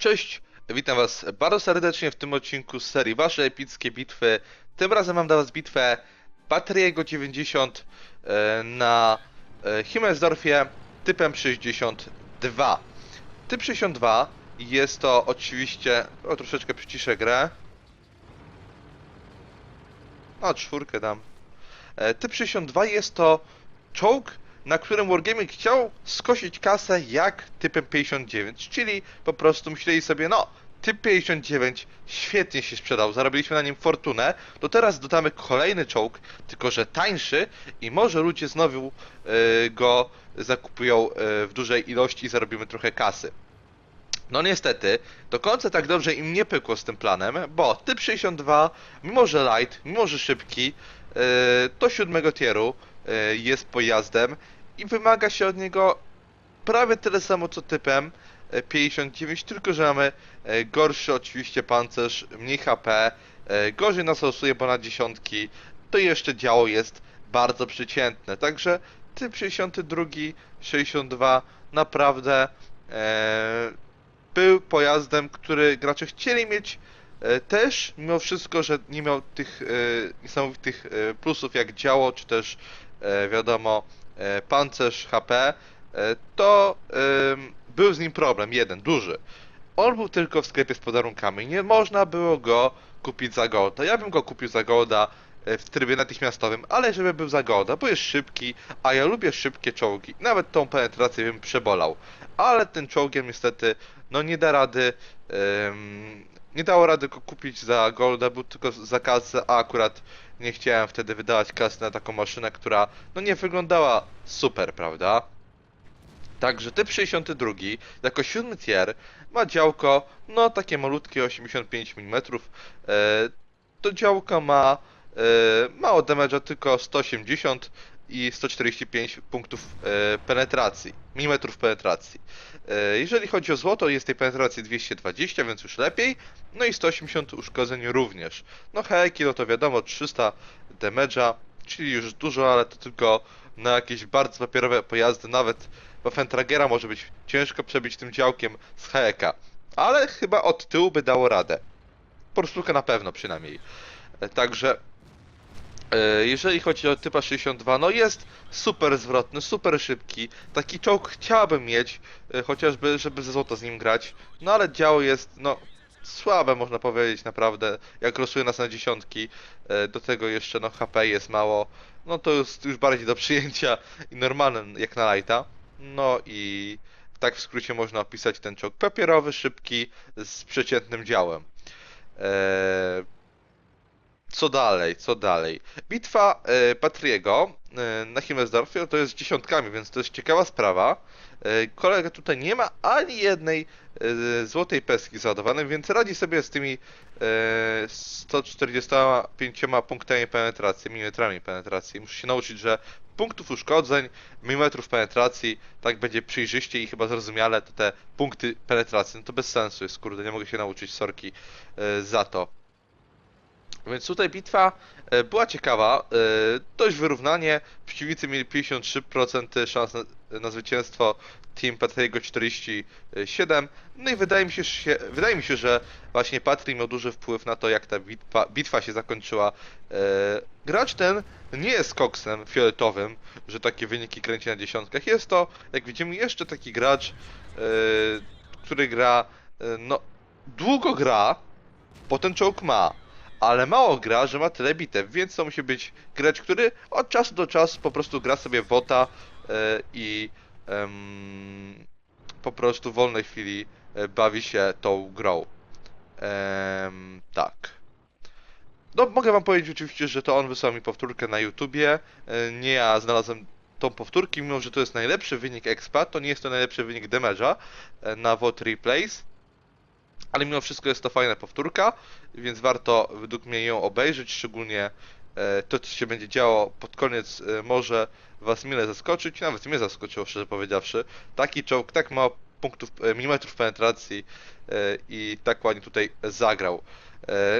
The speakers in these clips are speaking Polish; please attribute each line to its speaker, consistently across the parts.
Speaker 1: Cześć, witam was bardzo serdecznie w tym odcinku z serii Wasze epickie bitwy. Tym razem mam dla was bitwę Patriego 90 e, na e, Himmelsdorfie typem 62. Typ 62 jest to oczywiście... O, troszeczkę przyciszę grę. O, czwórkę dam. E, Typ 62 jest to czołg, na którym Wargaming chciał skosić kasę jak typem 59, czyli po prostu myśleli sobie, no, typ 59 świetnie się sprzedał, zarobiliśmy na nim fortunę, to teraz dodamy kolejny czołg, tylko że tańszy i może ludzie znowu e, go zakupują e, w dużej ilości i zarobimy trochę kasy. No niestety, do końca tak dobrze im nie pykło z tym planem, bo typ 62, mimo że light, mimo że szybki, e, do siódmego tieru jest pojazdem i wymaga się od niego prawie tyle samo co typem e, 59, tylko że mamy e, gorszy oczywiście pancerz, mniej HP, e, gorzej nas losuje ponad dziesiątki, to jeszcze działo jest bardzo przeciętne, także typ 62, 62 naprawdę e, był pojazdem, który gracze chcieli mieć e, też, mimo wszystko, że nie miał tych e, niesamowitych e, plusów jak działo, czy też e, wiadomo e, pancerz, HP, e, to był z nim problem, jeden, duży. On był tylko w sklepie z podarunkami, nie można było go kupić za golda. Ja bym go kupił za golda e, w trybie natychmiastowym, ale żeby był za golda, bo jest szybki, a ja lubię szybkie czołgi. Nawet tą penetrację bym przebolał. Ale ten czołgiem niestety, no nie da rady, nie dało rady go kupić za golda, był tylko za kasę, a akurat nie chciałem wtedy wydawać kasy na taką maszynę, która no nie wyglądała super, prawda? Także typ 62, jako siódmy tier, ma działko, no takie malutkie 85 mm. E, to działko ma mało damage'a, tylko 180 i 145 punktów e, penetracji, milimetrów penetracji. E, jeżeli chodzi o złoto, jest tej penetracji 220, więc już lepiej, no i 180 uszkodzeń również. No heki, no to wiadomo, 300 damage'a, czyli już dużo, ale to tylko na jakieś bardzo papierowe pojazdy, nawet Waffentragera może być ciężko przebić tym działkiem z heka. Ale chyba od tyłu by dało radę. Porstuka na pewno przynajmniej. E, Także e, jeżeli chodzi o typa 62, no jest super zwrotny, super szybki. Taki czołg chciałbym mieć, e, chociażby żeby ze złota z nim grać. No ale działo jest, no słabe można powiedzieć naprawdę, jak losuje nas na dziesiątki. E, Do tego jeszcze no HP jest mało. No to jest już bardziej do przyjęcia i normalne jak na lighta. No i tak w skrócie można opisać ten czołg papierowy, szybki, z przeciętnym działem. Eee, co dalej, co dalej? Bitwa e, Patriego e, na Himmelsdorfie to jest z dziesiątkami, więc to jest ciekawa sprawa. E, kolega tutaj nie ma ani jednej e, złotej peski załadowanej, więc radzi sobie z tymi e, 145 punktami penetracji, milimetrami penetracji. Muszę się nauczyć, że punktów uszkodzeń, milimetrów penetracji, tak będzie przejrzyście i chyba zrozumiale, to te punkty penetracji, no to bez sensu jest, kurde, nie mogę się nauczyć, sorki e, za to. Więc tutaj bitwa e, była ciekawa, e, dość wyrównanie, przeciwnicy mieli 53% szans na, na zwycięstwo, Team Patriego 47, no i wydaje mi się, się, wydaje mi się, że właśnie Patry miał duży wpływ na to, jak ta bitwa, bitwa się zakończyła. E, gracz ten nie jest koksem fioletowym, że takie wyniki kręci na dziesiątkach, jest to, jak widzimy, jeszcze taki gracz, który gra, no, długo gra, bo ten czołg ma, ale mało gra, że ma tyle bitew, więc to musi być gracz, który od czasu do czasu po prostu gra sobie wota e, i po prostu w wolnej chwili e, bawi się tą grą. Tak. No, mogę wam powiedzieć oczywiście, że to on wysłał mi powtórkę na YouTubie, e, nie ja znalazłem tą powtórkę, mimo że to jest najlepszy wynik expa, to nie jest to najlepszy wynik damage'a na VOT Replays, ale mimo wszystko jest to fajna powtórka, więc warto według mnie ją obejrzeć, szczególnie e, to, co się będzie działo pod koniec e, może was mile zaskoczyć, nawet mnie zaskoczyło, szczerze powiedziawszy. Taki czołg, tak mało punktów, e, milimetrów penetracji i tak ładnie tutaj zagrał.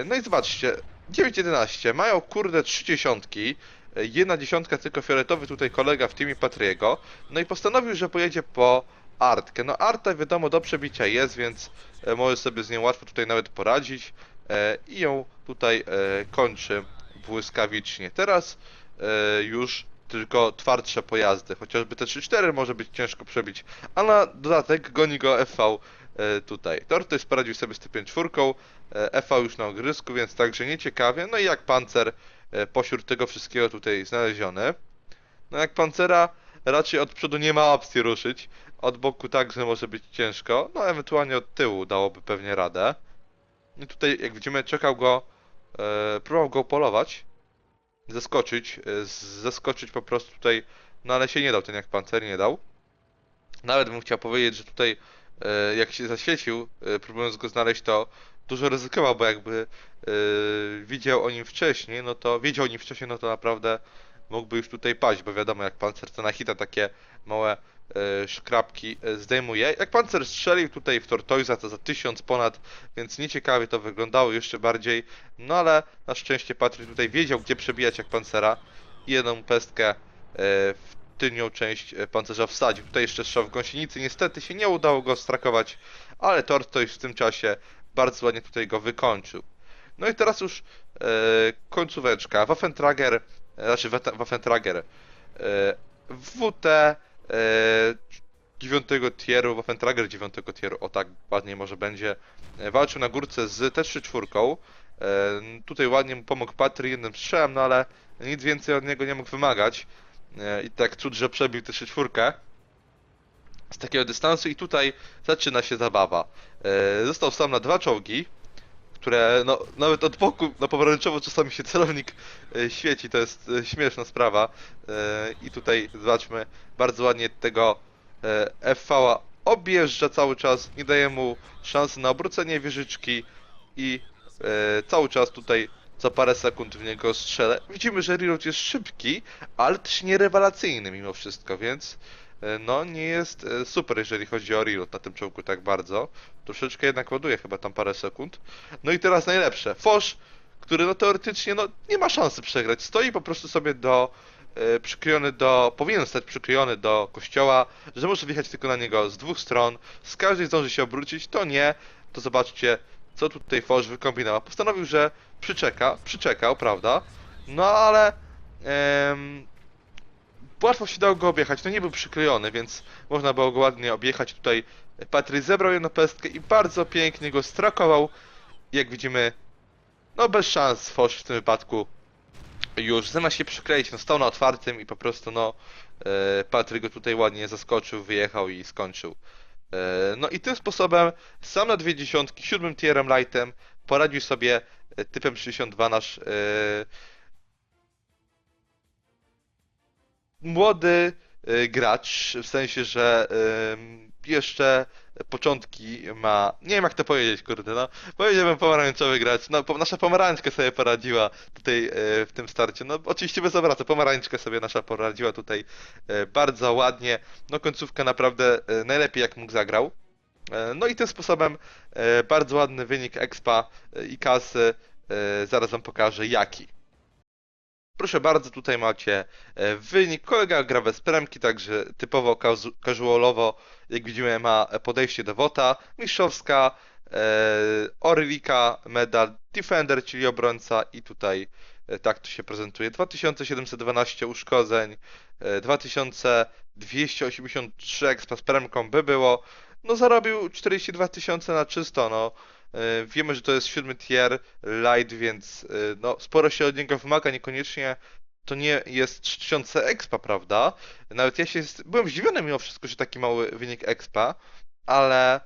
Speaker 1: No i zobaczcie, 9-11, mają kurde 3 dziesiątki, jedna dziesiątka tylko fioletowy tutaj kolega w teamie Patriego, no i postanowił, że pojedzie po Artkę. No Arta wiadomo do przebicia jest, więc e, może sobie z nią łatwo tutaj nawet poradzić e, i ją tutaj e, kończy błyskawicznie. Teraz e, już tylko twardsze pojazdy, chociażby te 3-4 może być ciężko przebić, a na dodatek goni go FV e, tutaj. Tortoise poradził sobie z typem czwórką, e, FV już na ogrysku, więc także nieciekawie. No i jak pancer e, pośród tego wszystkiego tutaj znaleziony. No jak pancera raczej od przodu nie ma opcji ruszyć, od boku także może być ciężko, no ewentualnie od tyłu dałoby pewnie radę. I tutaj jak widzimy czekał go, e, próbował go polować, zaskoczyć, e, z- zaskoczyć po prostu tutaj, no ale się nie dał, ten jak pancer nie dał. Nawet bym chciał powiedzieć, że tutaj e, jak się zaświecił, e, próbując go znaleźć, to dużo ryzykował, bo jakby e, widział o nim wcześniej, no to wiedział o nim wcześniej, no to naprawdę mógłby już tutaj paść, bo wiadomo jak pancer to takie małe e, szkrapki e, zdejmuje. Jak pancer strzelił tutaj w Tortoisa to za tysiąc ponad, więc nieciekawie to wyglądało jeszcze bardziej. No ale na szczęście Patryk tutaj wiedział gdzie przebijać jak pancera i jedną pestkę e, w tylnią część e, pancerza wsadził. Tutaj jeszcze strzał w gąsienicy, niestety się nie udało go strakować, ale Tortoise w tym czasie bardzo ładnie tutaj go wykończył. No i teraz już e, końcóweczka. Waffentrager, znaczy Waffentrager e, WT e, 9 tieru, Waffentrager 9 tieru, o tak ładnie może będzie, e, walczył na górce z T3 czwórką. E, tutaj ładnie mu pomógł Patry jednym strzałem, no ale nic więcej od niego nie mógł wymagać. E, I tak cud, że przebił T3 czwórkę z takiego dystansu i tutaj zaczyna się zabawa. E, został sam na dwa czołgi, które no, nawet od boku na pomarańczowo czasami się celownik e, świeci, to jest e, śmieszna sprawa. E, I tutaj zobaczmy, bardzo ładnie tego e, FV-a objeżdża cały czas, nie daje mu szansy na obrócenie wieżyczki i e, cały czas tutaj co parę sekund w niego strzelę. Widzimy, że reload jest szybki, ale też nierewelacyjny mimo wszystko, więc no nie jest e, super, jeżeli chodzi o reload na tym czołgu tak bardzo. Troszeczkę jednak ładuje chyba tam parę sekund. No i teraz najlepsze. Fosz, który no teoretycznie no nie ma szansy przegrać. Stoi po prostu sobie do e, przyklejony do, powinien stać przyklejony do kościoła, że może wjechać tylko na niego z dwóch stron, z każdej zdąży się obrócić, to nie, to zobaczcie, co tutaj Fosz wykombinował. Postanowił, że przyczeka, przyczekał, prawda, no ale em, łatwo się dało go objechać, no nie był przyklejony, więc można było go ładnie objechać. Tutaj Patry zebrał jedną pestkę i bardzo pięknie go strakował. Jak widzimy, no bez szans Fosz w tym wypadku już zamiast się przykleić, no stał na otwartym i po prostu no e, Patryk go tutaj ładnie zaskoczył, wyjechał i skończył. E, no i tym sposobem sam na dwie dziesiątki, siódmym tierem lightem poradził sobie e, typem 62 nasz młody e, gracz, w sensie, że jeszcze początki ma, nie wiem jak to powiedzieć, kurde, no, powiedziałbym pomarańczowy gracz, no, nasza pomarańczka sobie poradziła tutaj e, w tym starcie, no, oczywiście bez obrazu, pomarańczka sobie nasza poradziła tutaj e, bardzo ładnie, no, końcówka naprawdę najlepiej jak mógł zagrał. No i tym sposobem bardzo ładny wynik expa i kasy, zaraz wam pokażę jaki. Proszę bardzo, tutaj macie e, wynik. Kolega gra bez premki, także typowo casualowo, jak widzimy, ma podejście do WOTA. Mistrzowska, e, Orlika, medal, Defender, czyli obrońca i tutaj e, tak to się prezentuje. 2712 uszkodzeń, e, 2283 expa z premką by było. No zarobił 42 tysiące na czysto, no. E, Wiemy, że to jest siódmy tier light, więc e, no, sporo się od niego wymaga, niekoniecznie to nie jest 3000 expa, prawda? Nawet ja się byłem zdziwiony mimo wszystko, że taki mały wynik expa, ale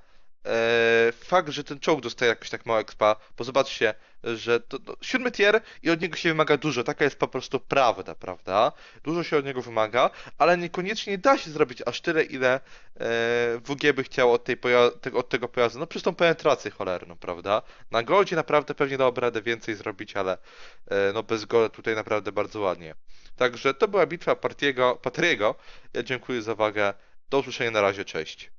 Speaker 1: e, fakt, że ten czołg dostaje jakoś tak mało expa, bo zobaczcie, że to, to siódmy tier i od niego się wymaga dużo, taka jest po prostu prawda, prawda? Dużo się od niego wymaga, ale niekoniecznie da się zrobić aż tyle, ile e, WG by chciał od, tej tego, od tego pojazdu, no przez tą penetrację cholerną, prawda? Na goldzie naprawdę pewnie dałoby radę więcej zrobić, ale e, no bez gola tutaj naprawdę bardzo ładnie. Także to była bitwa Patriego. Ja dziękuję za uwagę. Do usłyszenia na razie, cześć.